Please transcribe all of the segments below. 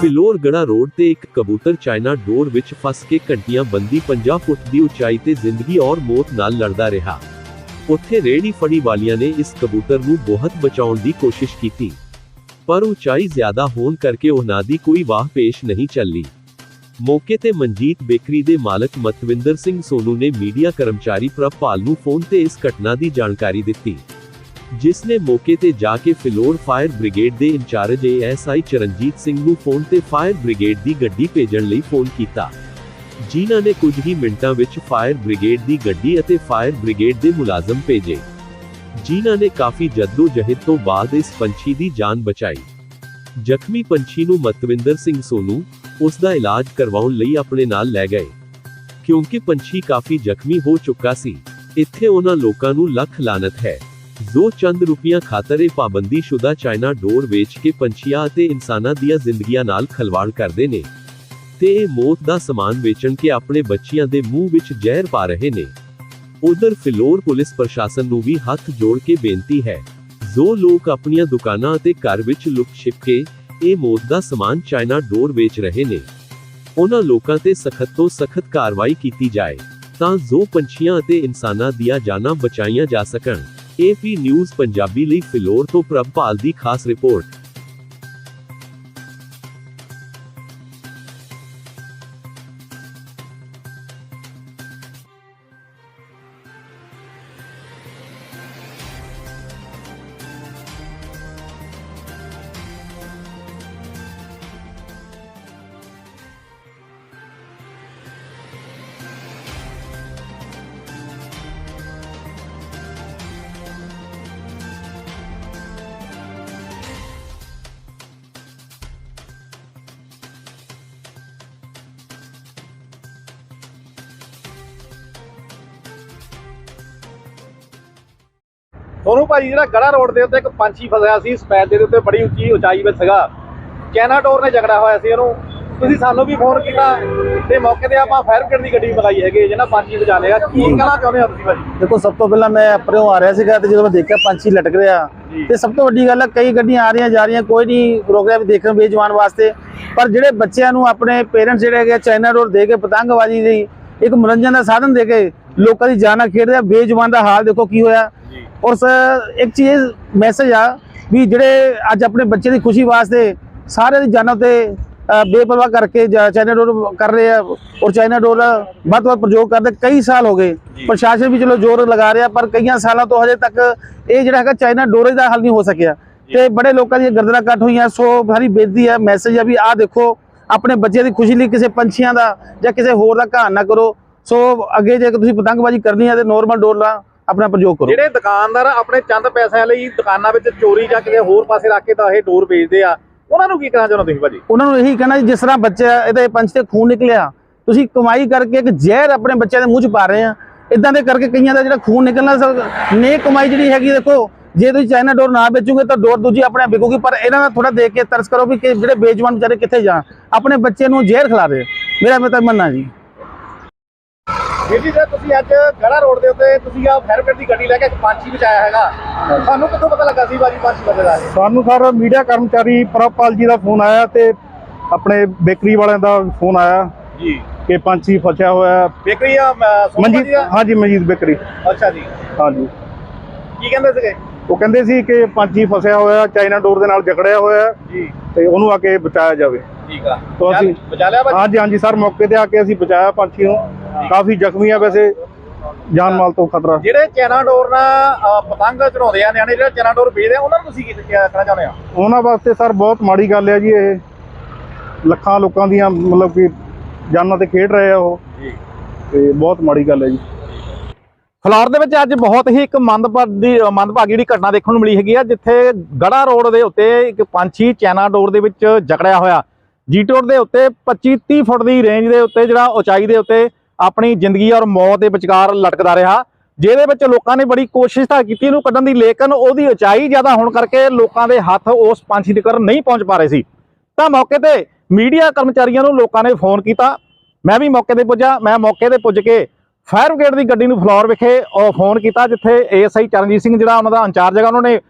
Phillaur ਗੜਾ road ਤੇ ਇੱਕ ਕਬੂਤਰ ਚਾਈਨਾ ਡੋਰ ਵਿੱਚ ਫਸ ਕੇ ਘੰਟੀਆਂ ਬੰਦੀ 50 ਫੁੱਟ ਦੀ ਉਚਾਈ ਤੇ ਜ਼ਿੰਦਗੀ ਔਰ ਮੌਤ ਨਾਲ ਲੜਦਾ ਰਿਹਾ। ਉੱਥੇ ਰੇੜੀ ਫੜੀ ਵਾਲਿਆਂ ਨੇ ਇਸ ਕਬੂਤਰ ਨੂੰ ਬਹੁਤ ਬਚਾਉਣ ਦੀ ਕੋਸ਼ਿਸ਼ ਕੀਤੀ। ਪਰ ਉਚਾਈ ਜ਼ਿਆਦਾ ਹੋਣ ਕਰਕੇ ਉਹਨਾਂ ਦੀ ਕੋਈ ਵਾਹ ਪੇਸ਼ ਨਹੀਂ ਚੱਲੀ। ਮੌਕੇ ਤੇ ਮਨਜੀਤ ਬੇਕਰੀ ਦੇ ਮਾਲਕ ਮਤਵਿੰਦਰ ਸਿੰਘ ਸੋਨੂ ਨੇ ਮੀਡੀਆ ਕਰਮਚਾਰੀ ਪ੍ਰਭਪਾਲ ਨੂੰ ਫੋਨ ਤੇ ਇਸ ਘਟਨਾ ਦੀ ਜਾਣਕਾਰੀ ਦਿੱਤੀ। ਜਿਸ ਨੇ ਮੌਕੇ ਤੇ ਜਾ ਕੇ ਫਿਲੌਰ ਫਾਇਰ ਬ੍ਰਿਗੇਡ ਦੇ ਇੰਚਾਰਜ ਏਐਸਆਈ ਚਰਨਜੀਤ ਸਿੰਘ ਨੂੰ ਫੋਨ ਤੇ ਫਾਇਰ ਬ੍ਰਿਗੇਡ ਦੀ ਗੱਡੀ ਭੇਜਣ ਲਈ ਫੋਨ ਕੀਤਾ। ਜਿਨ੍ਹਾਂ ਨੇ ਕੁਝ ਹੀ ਮਿੰਟਾਂ ਵਿੱਚ ਫਾਇਰ ਬ੍ਰਿਗੇਡ ਦੀ ਗੱਡੀ ਅਤੇ ਫਾਇਰ ਬ੍ਰਿਗੇਡ ਦੇ ਮੁਲਾਜ਼ਮ ਭੇਜੇ। ਜਿਨ੍ਹਾਂ ਨੇ ਕਾਫੀ ਜਹਿਦ ਤੋਂ ਬਾਅਦ ਇਸ ਪੰਛੀ ਦੀ ਜਾਨ ਬਚਾਈ। ਜ਼ਖਮੀ ਪੰਛੀ ਨੂੰ ਮਤਵਿੰਦਰ ਸਿੰਘ ਸੋਨੂ ਉਸ ਦਾ ਇਲਾਜ ਕਰਵਾਉਣ ਲਈ ਆਪਣੇ ਨਾਲ ਲੈ ਗਏ। ਕਿਉਂਕਿ ਪੰਛੀ ਕਾਫੀ ਜ਼ਖਮੀ ਹੋ ਚੁੱਕਾ ਸੀ, ਇੱਥੇ ਉਹਨਾਂ ਲੋਕਾਂ ਨੂੰ ਲੱਖ ਲਾਨਤ ਹੈ। ਜੋ ਚੰਦ ਰੁਪਈਆ ਖਾਤਰ ਇਹ ਪਾਬੰਦੀਸ਼ੁਦਾ ਚਾਈਨਾ ਡੋਰ ਵੇਚ ਕੇ ਪੰਛੀਆਂ ਅਤੇ ਇਨਸਾਨਾਂ ਦੀਆਂ ਜ਼ਿੰਦਗੀਆਂ ਨਾਲ ਖਲਵਾੜ ਕਰਦੇ ਨੇ। ਤੇ ਇਹ ਮੌਤ ਦਾ ਸਮਾਨ ਵੇਚਣ ਕੇ ਆਪਣੇ ਬੱਚਿਆਂ ਦੇ ਮੂੰਹ ਵਿੱਚ ਜ਼ਹਿਰ ਪਾ ਰਹੇ ਨੇ। ਉਧਰ ਫਿਲੌਰ ਪੁਲਿਸ ਪ੍ਰਸ਼ਾਸਨ ਨੂੰ ਵੀ ਹੱਥ ਜੋੜ ਕੇ ਬੇਨਤੀ ਹੈ। ਜੋ ਲੋਕ ਆਪਣੀਆਂ ਦੁਕਾਨਾਂ ਅਤੇ ਘਰ ਵਿੱਚ ਲੁਕ ਛਿਪ ਕੇ ਇਹ ਮੌਤ ਦਾ ਸਮਾਨ ਚਾਈਨਾ ਡੋਰ ਵੇਚ ਰਹੇ ਨੇ। ਉਹਨਾਂ ਲੋਕਾਂ ਤੇ ਸਖਤ ਤੋਂ ਸਖਤ ਕਾਰਵਾਈ ਕੀਤੀ ਜਾਏ, ਤਾਂ ਜੋ ਪੰਛੀਆਂ ਅਤੇ ਇਨਸਾਨਾਂ ਦੀਆਂ ਜਾਨਾਂ ਬਚਾਈਆਂ ਜਾ ਸਕਣ। ਏਪੀ ਨਿਊਜ਼ ਪੰਜਾਬੀ ਲਈ ਫਿਲੌਰ ਤੋਂ ਪ੍ਰਭਪਾਲ ਦੀ ਖਾਸ ਰਿਪੋਰਟ। ਤੁਹਾਨੂੰ ਭਾਜੀ ਜਿਹੜਾ ਗੜਾ ਰੋਡ ਦੇ ਉੱਤੇ ਇੱਕ ਪੰਛੀ ਫਸਿਆ ਸੀ ਸਪੈਦ ਦੇ ਉੱਤੇ ਬੜੀ ਉੱਚੀ ਉਚਾਈ 'ਤੇ ਸੀਗਾ। ਡੋਰ ਨੇ ਝਗੜਾ ਹੋਇਆ ਸੀ ਇਹਨੂੰ। ਤੁਸੀਂ ਸਾਨੂੰ ਵੀ ਫੋਨ ਕੀਤਾ ਤੇ ਮੌਕੇ ਤੇ ਆਪਾਂ ਫਾਇਰ ਬ੍ਰਿਗੇਡ ਦੀ ਗੱਡੀ ਮੰਗਾਈ ਹੈਗੀ ਜਿਹਨਾਂ ਪੰਛੀ ਬਚਾਣੇ ਆ। ਕੀ ਕਹਿਣਾ ਚਾਹੁੰਦੇ ਹੋ ਤੁਸੀਂ ਭਾਜੀ? ਦੇਖੋ ਸਭ ਤੋਂ ਪਹਿਲਾਂ ਮੈਂ ਪਰਿਓਂ ਆ ਰਿਹਾ ਸੀਗਾ ਤੇ ਜਦੋਂ ਮੈਂ ਦੇਖਿਆ ਪੰਛੀ ਲਟਕ ਰਿਹਾ। ਤੇ ਸਭ ਤੋਂ ਵੱਡੀ ਗੱਲ ਹੈ ਕਈ ਗੱਡੀਆਂ ਆ ਰਹੀਆਂ ਜਾ ਰਹੀਆਂ ਕੋਈ ਨਹੀਂ ਰੋਕ ਰਿਹਾ ਵੀ ਦੇਖਣ ਬੇਜਵਾਨ ਵਾਸਤੇ। ਪਰ ਜਿਹੜੇ ਬੱਚਿਆਂ ਨੂੰ ਆਪਣੇ ਪੇਰੈਂਟਸ ਜਿਹੜੇ ਹੈਗੇ ਆ, ਚਾਈਨਾ ਡੋਰ ਦੇ ਕੇ ਪਤੰਗਬਾਜ਼ੀ ਦੀ ਇੱਕ ਮਨੋਰੰਜਨ ਦਾ ਸਾਧਨ ਦੇ ਕੇ ਲੋਕਾਂ ਦੀ ਜਾਨਾਂ ਖੇਡ ਰਿਹਾ ਬੇਜਵਾਨ ਦਾ ਹਾਲ ਦੇਖੋ ਕੀ ਹੋਇਆ। ਔਰ ਇੱਕ ਚੀਜ਼ ਮੈਸੇਜ ਆ ਵੀ ਜਿਹੜੇ ਅੱਜ ਆਪਣੇ ਬੱਚੇ ਦੀ ਖੁਸ਼ੀ ਵਾਸਤੇ ਸਾਰਿਆਂ ਦੀ ਜਾਨਾਂ ਤੇ ਬੇਪਰਵਾਹ ਕਰਕੇ ਚਾਈਨਾ ਡੋਰ ਕਰ ਰਹੇ ਆ ਔਰ ਚਾਈਨਾ ਡੋਰ ਵੱਧ ਵੱਧ ਪ੍ਰਯੋਗ ਕਰਦੇ ਕਈ ਸਾਲ ਹੋ ਗਏ। ਪ੍ਰਸ਼ਾਸਨ ਵੀ ਚਲੋ ਜ਼ੋਰ ਲਗਾ ਰਿਹਾ ਪਰ ਕਈਆਂ ਸਾਲਾਂ ਤੋਂ ਹਜੇ ਤੱਕ ਇਹ ਜਿਹੜਾ ਹੈਗਾ ਚਾਈਨਾ ਡੋਰੇ ਦਾ ਹੱਲ ਨਹੀਂ ਹੋ ਸਕਿਆ। ਤੇ ਬੜੇ ਲੋਕਾਂ ਦੀਆਂ ਗਰਦਨਾਂ ਕੱਟ ਹੋਈਆਂ ਸੋ ਸਾਰੀ ਬੇਨਤੀ ਹੈ ਮੈਸੇਜ ਆ ਵੀ ਆਹ ਦੇਖੋ ਆਪਣੇ ਬੱਚੇ ਦੀ ਖੁਸ਼ੀ ਲਈ ਕਿਸੇ ਪੰਛੀਆਂ ਦਾ ਜਾਂ ਕਿਸੇ ਹੋਰ ਦਾ ਘਾਣ ਨਾ ਕਰੋ। ਸੋ ਅੱਗੇ ਜੇ ਤੁਸੀਂ ਪਤੰਗਬਾਜ਼ੀ ਕਰਨੀ ਹੈ ਤੇ ਨੋਰਮਲ ਡੋਰ ਆਪਣਾ ਪ੍ਰਯੋਗ ਕਰੋ। ਜਿਹੜੇ ਦੁਕਾਨਦਾਰ ਆਪਣੇ ਚੰਦ ਪੈਸਿਆਂ ਲਈ ਦੁਕਾਨਾਂ ਵਿੱਚ ਚੋਰੀ ਜਾਂ ਕਿਤੇ ਹੋਰ ਪਾਸੇ ਰੱਖ ਕੇ ਤਾਂ ਇਹ ਡੋਰ ਵੇਚਦੇ ਆ ਉਹਨਾਂ ਨੂੰ ਕੀ ਕਹਿਣਾ ਚਾਹੁੰਦੇ ਤੁਸੀਂ ਭਾਜੀ? ਉਹਨਾਂ ਨੂੰ ਇਹੀ ਕਹਿਣਾ ਜਿਸ ਤਰ੍ਹਾਂ ਬੱਚਾ ਇਹਦੇ ਪੰਛੀ ਤੇ ਖੂਨ ਨਿਕਲਿਆ ਤੁਸੀਂ ਕਮਾਈ ਕਰਕੇ ਇੱਕ ਜ਼ਹਿਰ ਆਪਣੇ ਬੱਚਿਆਂ ਦੇ ਮੂੰਹ 'ਚ ਪਾ ਰਹੇ ਆ। ਇਦਾਂ ਦੇ ਕਰਕੇ ਕਈਆਂ ਦਾ ਜਿਹੜਾ ਖੂਨ ਨਿਕਲਣਾ ਸਭ ਨੇਕ ਕਮਾਈ ਜਿਹੜੀ ਹੈਗੀ ਦੇਖੋ ਜੇ ਤੁਸੀਂ ਚਾਈਨਾ ਡੋਰ ਨਾ ਵੇਚੋਗੇ ਤਾਂ ਡੋਰ ਦੂਜੀ ਆਪਣੇ ਆਪ ਵਿਕੂਗੀ ਪਰ ਇਹਨਾਂ ਦਾ ਥੋੜਾ ਦੇਖ ਕੇ ਤਰਸ ਕਰੋ ਵੀ ਕਿ ਜਿਹੜੇ ਬੇਜਵਾਨ ਵਿਚਾਰੇ ਕਿੱਥੇ ਜਾਣ। ਆਪਣੇ ਬੱਚੇ ਨੂੰ ਜ਼ਹਿਰ ਖਿਲਾ ਰਹੇ ਮੇਰਾ ਮੈਂ ਤਾਂ ਮੰਨਣਾ ਜੀ। ਵੀਰ ਜੀ ਜੇ ਤੁਸੀਂ ਅੱਜ ਗੜਾ ਰੋਡ ਦੇ ਉੱਤੇ ਤੁਸੀਂ ਆ ਫਾਇਰ ਬ੍ਰਿਗੇਡ ਦੀ ਗੱਡੀ ਲੈ ਕੇ ਇੱਕ ਪੰਛੀ ਬਚਾਇਆ ਹੈਗਾ ਤੁਹਾਨੂੰ ਕਿੱਥੋਂ ਪਤਾ ਲੱਗਾ ਸੀ ਭਾਜੀ ਪੰਛੀ ਬਚਦਾ ਹੈ ਸਾਨੂੰ ਸਰ ਮੀਡੀਆ ਕਰਮਚਾਰੀ ਪ੍ਰਭਪਾਲ ਜੀ ਦਾ ਫੋਨ ਆਇਆ ਤੇ ਆਪਣੇ ਬੇਕਰੀ ਵਾਲਿਆਂ ਦਾ ਫੋਨ ਆਇਆ ਜੀ। ਕਿ ਪੰਛੀ ਫਸਿਆ ਹੋਇਆ। ਹੈ। ਬੇਕਰੀ ਆ ਸੋਮਾ ਮਨਜੀਤ ਜੀ ਆ ਹਾਂਜੀ ਮਨਜੀਤ ਬੇਕਰੀ। ਅੱਛਾ ਜੀ। ਹਾਂਜੀ। ਕੀ ਕਹਿੰਦੇ ਸੀਗੇ? ਉਹ ਕਹਿੰਦੇ ਸੀ ਕਿ ਪੰਛੀ ਫਸਿਆ ਹੋਇਆ ਚਾਈਨਾ ਡੋਰ ਦੇ ਨਾਲ ਜਕੜਿਆ ਹੋਇਆ ਹੈ ਜੀ। ਤੇ ਉਹਨੂੰ ਆ ਕੇ ਬਚਾਇਆ ਜਾਵੇ। ਠੀਕ ਆ। ਤਾਂ ਅਸੀਂ- ਬਚਾ ਲਿਆ ਭਾਜੀ ਹਾਂਜੀ ਹਾਂਜੀ ਸਰ ਮੌਕੇ ਤੇ ਆ ਕੇ ਅਸੀਂ ਬਚਾਇਆ ਪੰਛੀ ਨੂੰ। ਕਾਫੀ ਜ਼ਖਮੀ ਆ ਵੈਸੇ ਜਾਨ ਮਾਲ ਤੋਂ ਖਤਰਾ। ਜਿਹੜੇ ਚੈਨਾ ਡੋਰ ਨਾਲ ਪਤੰਗ ਚੜਾਉਂਦੇ ਆ ਨਿਆਣੇ ਜਿਹੜੇ ਚੈਨਾ ਡੋਰ ਵੇਚਦੇ ਆ ਉਹਨਾਂ ਨੂੰ ਤੁਸੀਂ ਕੀ ਕਹਿਣਾ ਚਾਹੁੰਦੇ ਆ ਉਹਨਾਂ ਵਾਸਤੇ ਸਰ ਬਹੁਤ ਮਾੜੀ ਗੱਲ ਹੈ ਜੀ ਇਹ। ਲੱਖਾਂ ਲੋਕਾਂ ਦੀਆਂ ਮਤਲਬ ਕਿ ਜਾਨਾਂ ਤੇ ਖੇਡ ਰਹੇ ਆ ਉਹ। ਜੀ। ਤੇ ਬਹੁਤ ਮਾੜੀ ਗੱਲ ਹੈ ਜੀ। ਫਲੋਰ ਦੇ ਵਿੱਚ ਅੱਜ ਬਹੁਤ ਹੀ ਇੱਕ ਮੰਦਭਾਗੀ ਮੰਦਭਾਗੀ ਜਿਹੜੀ ਘਟਨਾ ਦੇਖਣ ਨੂੰ ਮਿਲੀ ਹੈਗੀ ਆ ਜਿੱਥੇ ਗੜਾ ਰੋਡ ਦੇ ਉੱਤੇ ਇੱਕ ਪੰਛੀ ਚੈਨਾ ਡੋਰ ਦੇ ਵਿੱਚ ਜਕੜਿਆ ਹੋਇਆ। ਜੀ ਟੋਰ ਦੇ ਉੱਤੇ 25 30 ਫੁੱਟ ਦੀ ਰੇਂਜ ਦੇ ਉੱਤੇ ਜਿਹੜਾ ਉਚਾਈ ਦੇ ਉੱਤੇ ਆਪਣੀ ਜ਼ਿੰਦਗੀ ਔਰ ਮੌਤ ਦੇ ਵਿਚਕਾਰ ਲਟਕਦਾ ਰਿਹਾ। ਜਿਹਦੇ ਵਿੱਚ ਲੋਕਾਂ ਨੇ ਬੜੀ ਕੋਸ਼ਿਸ਼ ਤਾਂ ਕੀਤੀ, ਇਹਨੂੰ ਕੱਢਣ ਦੀ, ਲੇਕਿਨ ਉਹਦੀ ਉਚਾਈ ਜ਼ਿਆਦਾ ਹੋਣ ਕਰਕੇ ਲੋਕਾਂ ਦੇ ਹੱਥ ਉਸ ਪੰਛੀ ਤੱਕ ਨਹੀਂ ਪਹੁੰਚ ਪਾ ਰਹੇ ਸੀ। ਤਾਂ ਮੌਕੇ ਤੇ ਮੀਡੀਆ ਕਰਮਚਾਰੀਆਂ ਨੂੰ ਲੋਕਾਂ ਨੇ ਫੋਨ ਕੀਤਾ। ਮੈਂ ਵੀ ਮੌਕੇ ਤੇ ਪੁੱਜਾ। ਮੈਂ ਮੌਕੇ ਤੇ ਪੁੱਜ ਕੇ ਫਾਇਰ ਬ੍ਰਿਗੇਡ ਦੀ ਗੱਡੀ ਨੂੰ ਫਲੋਰ ਵਿਖੇ ਉਹ ਫੋਨ ਕੀਤਾ, ਜਿੱਥੇ ਏਐਸਆਈ ਚਰਨਜੀਤ ਸਿੰਘ ਜਿਹੜਾ ਉਹਨਾਂ ਦਾ ਇੰਚਾਰਜ ਹੈਗਾ, ਉਹਨਾਂ ਨੇ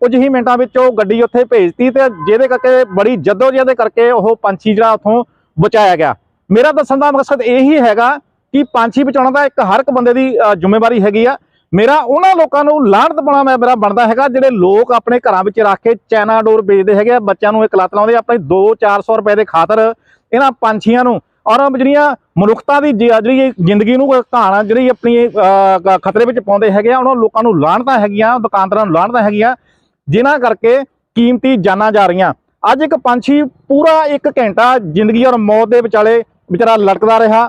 ਕੁਝ ਹੀ ਮਿੰਟਾਂ ਵਿੱਚ ਉਹ ਗੱਡੀ ਉੱਥੇ ਭੇਜਤੀ ਤੇ ਜਿਹਦੇ ਕਰਕੇ ਬੜੀ ਜਦੋਜਹਿਦ ਦੇ ਕਰਕੇ ਉਹ ਪੰਛੀ ਜਿਹੜਾ ਉੱਥੋਂ ਬਚਾਇਆ ਗਿਆ। ਮੇਰਾ ਦੱਸਣ ਦਾ ਮਕਸਦ ਇਹੀ ਹੈਗਾ ਕਿ ਪੰਛੀ ਬਚਾਉਣਾ ਤਾਂ ਇੱਕ ਹਰ ਇੱਕ ਬੰਦੇ ਦੀ ਜ਼ਿੰਮੇਵਾਰੀ ਹੈਗੀ ਆ। ਮੇਰਾ ਉਹਨਾਂ ਲੋਕਾਂ ਨੂੰ ਲਾਹਨਤ ਪਾਉਣਾ ਮੈਂ ਮੇਰਾ ਬਣਦਾ ਹੈਗਾ ਜਿਹੜੇ ਲੋਕ ਆਪਣੇ ਘਰਾਂ ਵਿੱਚ ਰੱਖ ਕੇ ਚੈਨਾ ਡੋਰ ਵੇਚਦੇ ਹੈਗੇ ਆ ਬੱਚਿਆਂ ਨੂੰ ਇੱਕ ਲੱਤ ਲਾਉਂਦੇ ਆ, ਆਪਣੇ 2-400 ਰੁਪਏ ਦੇ ਖਾਤਰ ਇਹਨਾਂ ਪੰਛੀਆਂ ਨੂੰ। ਔਰ ਜਿਹੜੀਆਂ ਮਨੁੱਖਤਾ ਦੀ ਜਿ- ਜਿਹੜੀ ਜ਼ਿੰਦਗੀ ਨੂੰ ਘਾਣਾ ਜਿਹੜੀ ਆਪਣੀ ਖਤਰੇ ਵਿੱਚ ਪਾਉਂਦੇ ਹੈਗੇ ਆ ਉਹਨਾਂ ਲੋਕਾਂ ਨੂੰ ਲਾਹਨਤਾਂ ਹੈਗੀਆਂ ਦੁਕਾਨਦਾਰਾਂ ਨੂੰ ਲਾਹਨਤਾਂ ਹੈਗੀਆਂ ਜਿਨ੍ਹਾਂ ਕਰਕੇ ਕੀਮਤੀ ਜਾਨਾਂ ਜਾ ਰਹੀਆਂ। ਅੱਜ ਇੱਕ ਪੰਛੀ ਪੂਰਾ 1 ਘੰਟਾ ਜ਼ਿੰਦਗੀ ਔਰ ਮੌਤ ਦੇ ਵਿਚਾਲੇ ਵਿਚਾਰਾ ਲਟਕਦਾ ਰਿਹਾ।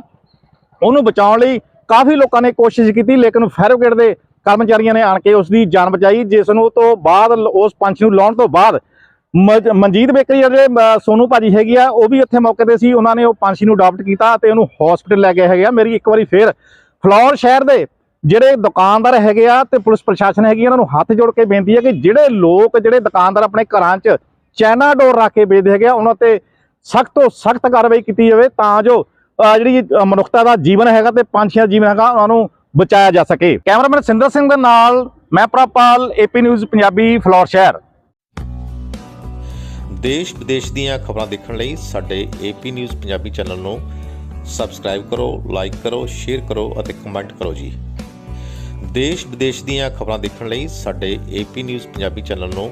ਉਹਨੂੰ ਬਚਾਉਣ ਲਈ ਕਾਫੀ ਲੋਕਾਂ ਨੇ ਕੋਸ਼ਿਸ਼ ਕੀਤੀ ਲੇਕਿਨ ਫਾਇਰ ਬ੍ਰਿਗੇਡ ਦੇ ਕਰਮਚਾਰੀਆਂ ਨੇ ਆਣ ਕੇ ਉਸ ਦੀ ਜਾਨ ਬਚਾਈ ਜਿਸ ਨੂੰ ਤੋਂ ਬਾਅਦ ਉਸ ਪੰਛੀ ਨੂੰ ਲਾਉਣ ਤੋਂ ਬਾਅਦ ਮਜ- ਮਨਜੀਤ ਬੇਕਰੀ ਜਿਹੜੇ ਅਹ, ਸੋਨੂ ਭਾਜੀ ਹੈਗੀ ਆ ਉਹ ਵੀ ਉੱਥੇ ਮੌਕੇ ਤੇ ਸੀ। ਉਹਨਾਂ ਨੇ ਉਹ ਪੰਛੀ ਨੂੰ ਅਡਾਪਟ ਕੀਤਾ ਤੇ ਉਹਨੂੰ ਹਸਪੀਟਲ ਲੈ ਗਏ ਹੈਗੇ ਆ। ਮੇਰੀ ਇੱਕ ਵਾਰੀ ਫੇਰ ਫਲੌਰ ਸ਼ਹਿਰ ਦੇ ਜਿਹੜੇ ਦੁਕਾਨਦਾਰ ਹੈਗੇ ਆ ਤੇ ਪੁਲਿਸ ਪ੍ਰਸ਼ਾਸਨ ਹੈਗੀ ਆ, ਉਹਨਾਂ ਨੂੰ ਹੱਥ ਜੋੜ ਕੇ ਬੇਨਤੀ ਹੈ ਕਿ ਜਿਹੜੇ ਲੋਕ ਜਿਹੜੇ ਦੁਕਾਨਦਾਰ ਆਪਣੇ ਘਰਾਂ 'ਚ ਚੈਨਾ ਡੋਰ ਰੱਖ ਕੇ ਵੇਚਦੇ ਹੈਗੇ ਆ ਉਹਨਾਂ ਤੇ ਸਖਤ ਤੋਂ ਸਖਤ ਕਾਰਵਾਈ ਕੀਤੀ ਜਾਵੇ ਤਾਂ ਜੋ ਜਿਹੜੀ ਮਨੁੱਖਤਾ ਦਾ ਜੀਵਨ ਹੈਗਾ ਤੇ ਪੰਛੀਆਂ ਦਾ ਜੀਵਨ ਹੈਗਾ, ਉਹਨਾਂ ਨੂੰ ਬਚਾਇਆ ਜਾ ਸਕੇ। ਕੈਮਰਾਮੈਨ ਸਿੰਦਰ ਸਿੰਘ ਦੇ ਨਾਲ ਮੈਂ ਪ੍ਰਭਪਾਲ ਏਪੀ ਨਿਊਜ਼, ਪੰਜਾਬੀ, ਫਲੌਰ ਸ਼ਹਿਰ। ਦੇਸ਼ ਵਿਦੇਸ਼ ਦੀਆਂ ਖਬਰਾਂ ਦੇਖਣ ਲਈ ਸਾਡੇ ਏਪੀ ਨਿਊਜ਼ ਪੰਜਾਬੀ ਚੈਨਲ ਨੂੰ ਸਬਸਕ੍ਰਾਈਬ ਕਰੋ, ਲਾਈਕ ਕਰੋ, ਸ਼ੇਅਰ ਕਰੋ ਅਤੇ ਕਮੈਂਟ ਕਰੋ ਜੀ। ਦੇਸ਼ ਵਿਦੇਸ਼ ਦੀਆਂ ਖਬਰਾਂ ਦੇਖਣ ਲਈ ਸਾਡੇ ਏਪੀ ਨਿਊਜ਼ ਪੰਜਾਬੀ ਚੈਨਲ ਨੂੰ